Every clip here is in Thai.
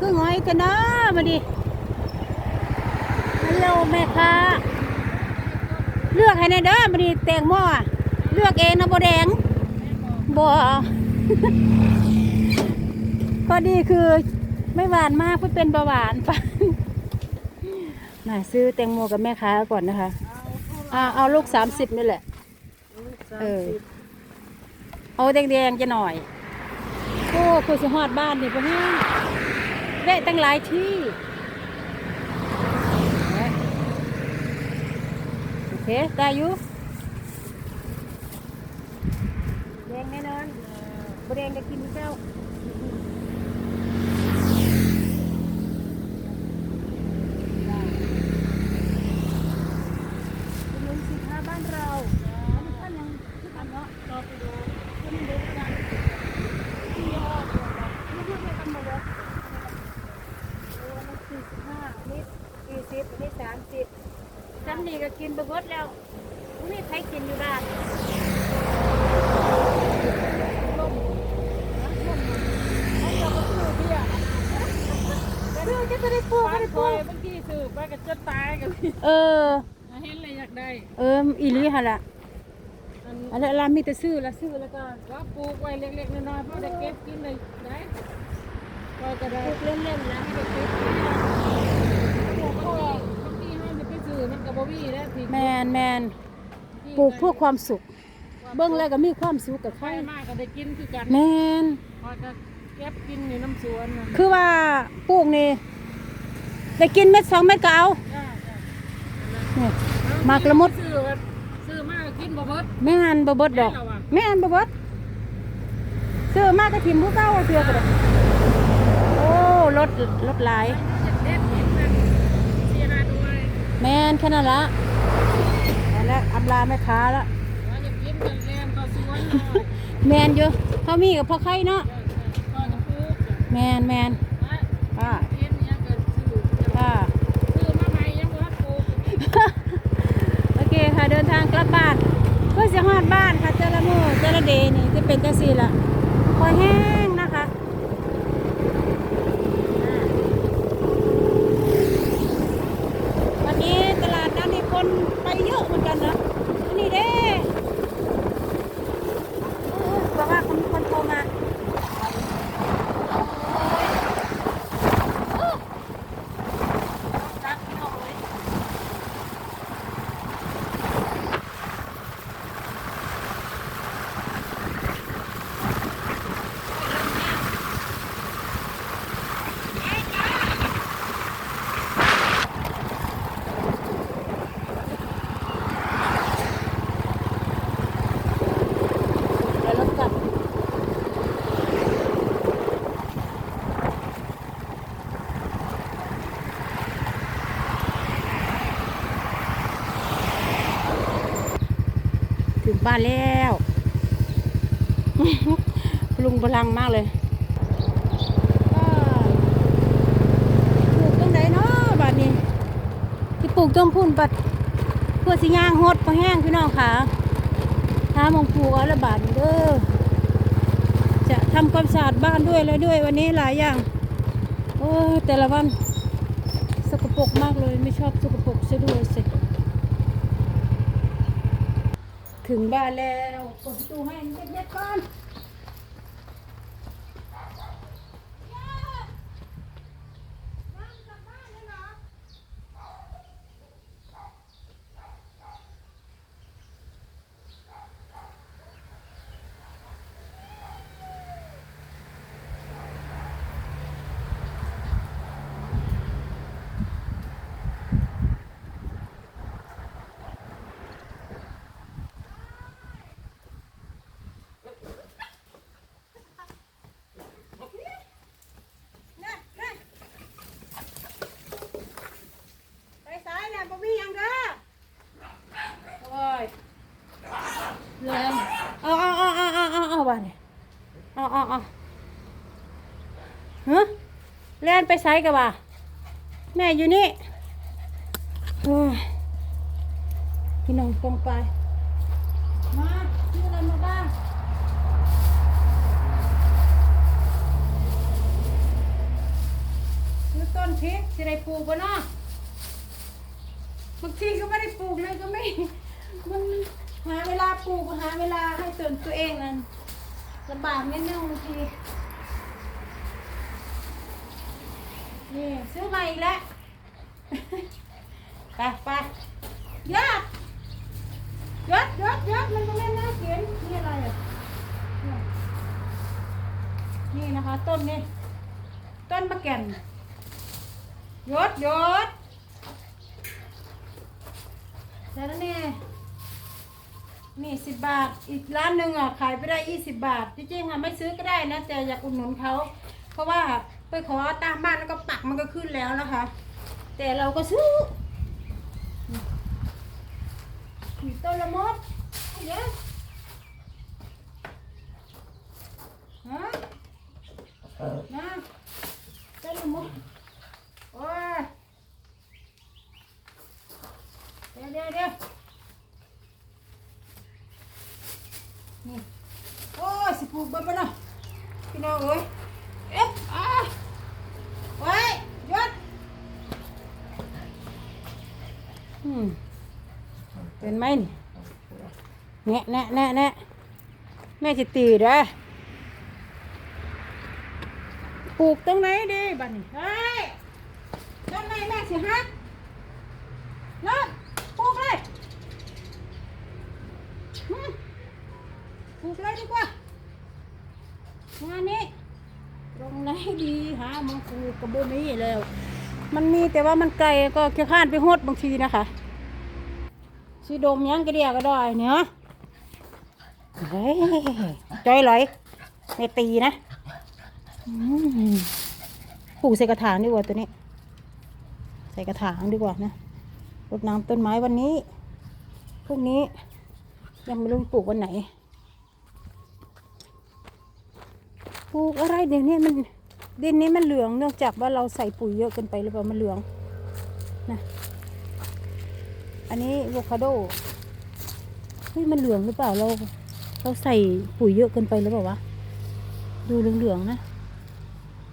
คือหอยกันเนาะมาดิฮัลโหลแม่ค้าเลือกให้ในเด้อมาดิแตงโมอะเลือกเองนะโบแดงบ่พอดีคือไม่หวานมากเพื่อเป็นเบาหวานปะมาซื้อแตงโมกับแม่ค้าก่อนนะคะอ่าเอาลูกสามสิบนี่แหละ เออ เอาแดงๆจะหน่อย โอ้คือสิฮอดบ้านนี่ปะเนี่ย ได้ตั้งหลายที่โอเคได้อยู่แดงแน่นอนบแดงจะกินเจ้า เป็นเงินสินค้าบ้านเราอันนี้ท่านยังที่ทำเนาะรอไปดูท่านดูกันที่ยอดไม่พูดไม่ทำมาเลยโอ้อันนี้สี่สิบห้าอันนี้ สี่สิบอันนี้สามสิบจำนี่ก็กินไปหมดแล้วไม่มีใครกินอยู่บ้านล่มนะล่มนะเขาจะมาซื้อเบียร์ซื้อจะได้ปลูกก็ได้ปลูกบางทีสืบไปก็จะตายกันเออเห็นเลยอยากได้ เอออีหลีฮะละอันอันนั้นเรามีแต่ซื้อละซื้อแล้วก็ว่าปลูกไว้เล็กๆน้อยๆเพราะได้เก็บกินเลยได้ก็จะได้ปลูกเล่นๆนะได้เก็บกินปลูกก็บางทีห้ามจะไป ซื้อมันกับบ่มีแล้วที่แมนแมนปลูกเพื่อความสุข เบิ้งแล้วก็มีความสุขกับใคใครรมากก็ได้กินคือกันแมนพอจะเก็บกินอยู่น้ำสวนน่ะคือว่าปลูกนี่ได้กินเม็ดสองเม็ดก็เอาจ้าจ้านี่หมากละมุดซื้อซื้อมากก็กินบ่เบิดแม่นบ่เบิดดอก แม่นบ่เบิดซื้อมากก็ทิมผู้เก่าเทื่อก็ได้โอ้รถรถหลาย เด็ดเห็นมันเสียหน้าด้วย แม่นแค่นั้นละนั่นแหละอำลาแม่ค้าละว่าจะกินกันแลนก็สวนหน่อยแมนอยู่เขามีกับพ่อไข่เนาะก็จะปลูกแมนแมนอ่าเอ็นยังเกิดซื้ออ่าซื้อมาใหม่ยังบ่ทันปลูกโอเคค่ะเดินทางกลับบ้านเพื่อจะฮอดบ้านค่ะเจละมือเจละเดย์นี่จะเป็นจังซี่ละคอยแห้งนะคะวันนี้ตลาดนั้นนี่คนไปเยอะเหมือนกันนะอันนี่เด้เออบอกว่าคนคนโทรมาจักพี่น้องเลย แล้วรถกลับถึง บ้านแล้ว ลุงพลังมากเลยปลูกตรงไหนเนาะบ้านนี้ที่ปลูกต้นพุ่นปัดเพื่อสิย่างฮดพอแห้งพี่น้องค่ะถ้ามองปลูกอาละบาทเด้อจะทำความสะอาดบ้านด้วยแล้วด้วย วันนี้หลายอย่างโอ้แต่ละวันสกปรกมากเลยไม่ชอบสกปรกซะด้วยสิ ถึงบ้านแล้วกดประตูให้เย็ดๆก่อน ไปซ้ายนะบ่มีหยังเด้อโอ้ยเริ่มเอาเอาเอาเอาเอาเอาเอาบ้านเนี่ยเอาเอาเอาฮะเล่ นไปไซกันบ่าแม่อยู่นี่พี่น้องตรงไป มาชื่ออะไรมาบ้างปลูกปะเนาะบางทีก็ไม่ได้ปลูกเลยก็ไม่มันหาเวลาปลูกหาเวลาให้ตนตัวเองนั่นลำบากนิดนึงบางที นี่ซื้อใหม่อีกแล้ว ไปไปยอดยอดยอดยอดมันก็ไม่น่าเขียนนี่อะไรอะ นี่นะคะ ต้นนี้ต้นมะแก่นยอดยอดแล้วนี่นี่สิบบาท อีกร้านหนึ่งอะขายไปได้ยี่สิบบาท จริงๆอะไม่ซื้อก็ได้นะแต่อยากอุดหนุนเขา เพราะว่า ไปขอตามบ้านแล้วก็ปักมันก็ขึ้นแล้วนะคะ แต่เราก็ซื้อนี่ต้นละมดเยอะฮะนะต้นละมดโอ้ยเดี๋ยวเดี๋ยวเดี๋ยวนี่โอ้ยสิปลูกเบ้านเนาะพี่น้องเอ้ยเอ๊ะอ่าไว้หยุด อืม เป็นไหมนี่แน่แน่แน่แน่แม่จะตีเด้อปลูกตรงไหนดีบัดนี้เฮ้ยต้นไม้แม่สิฮักเลิกปลูกเลยอืมปลูกเลยดีกว่างานนี้ตรงไหนดีหามาปลูกกระบุนี้แล้ว มันมีแต่ว่ามันไกลก็แค่ข้านไปหดบางทีนะคะสีดมยังกระเดียก็ได้เนี่ยเฮ้ยใจไหลไม่ตีนะอืมปลูกใส่กระถางดีกว่าตัวนี้ ใส่กระถางดีกว่านะรดน้ำต้นไม้วันนี้พรุ่งนี้ ยังไม่รู้ปลูกวันไหน ปลูกอะไรเดี๋ยวนี้มัน ดินนี้มันเหลืองเนื่องจากว่าเราใส่ปุ๋ยเยอะเกินไปหรือเปล่ามันเหลืองนะอันนี้อะโวคาโดเฮ้ยมันเหลืองหรือเปล่าเราเราใส่ปุ๋ยเยอะเกินไปหรือเปล่าวะดูเหลืองๆนะ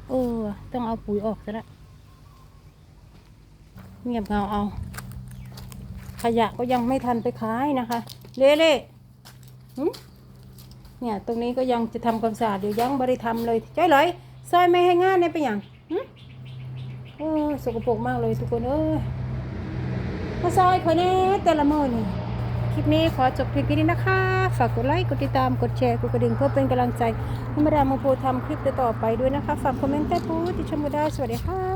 เออต้องเอาปุ๋ยออกซะละเงียบเงาเอา ขยะก็ยังไม่ทันไปขายนะคะเละๆหึเนี่ย ตรงนี้ก็ยังจะทำความสะอาดอยู่ยังบริทำเลยจ้อยเลย ซอยไม่ให้งานเนี่ยเป็นอย่างโอ้สกปรกมากเลยทุกคนเอ้ยมาซอยคอยแน่แต่ละมือนี่คลิปนี้ขอจบเพียงแค่นี้นะคะ ฝากกดไลค์ กดติดตาม กดแชร์ กดกระดิ่งเพื่อเป็นกำลังใจให้มาดามมโพูทำคลิปต่อไปด้วยนะคะ ฝากคอมเมนต์ใต้โพสต์ที่ชมก็ได้สวัสดีค่ะ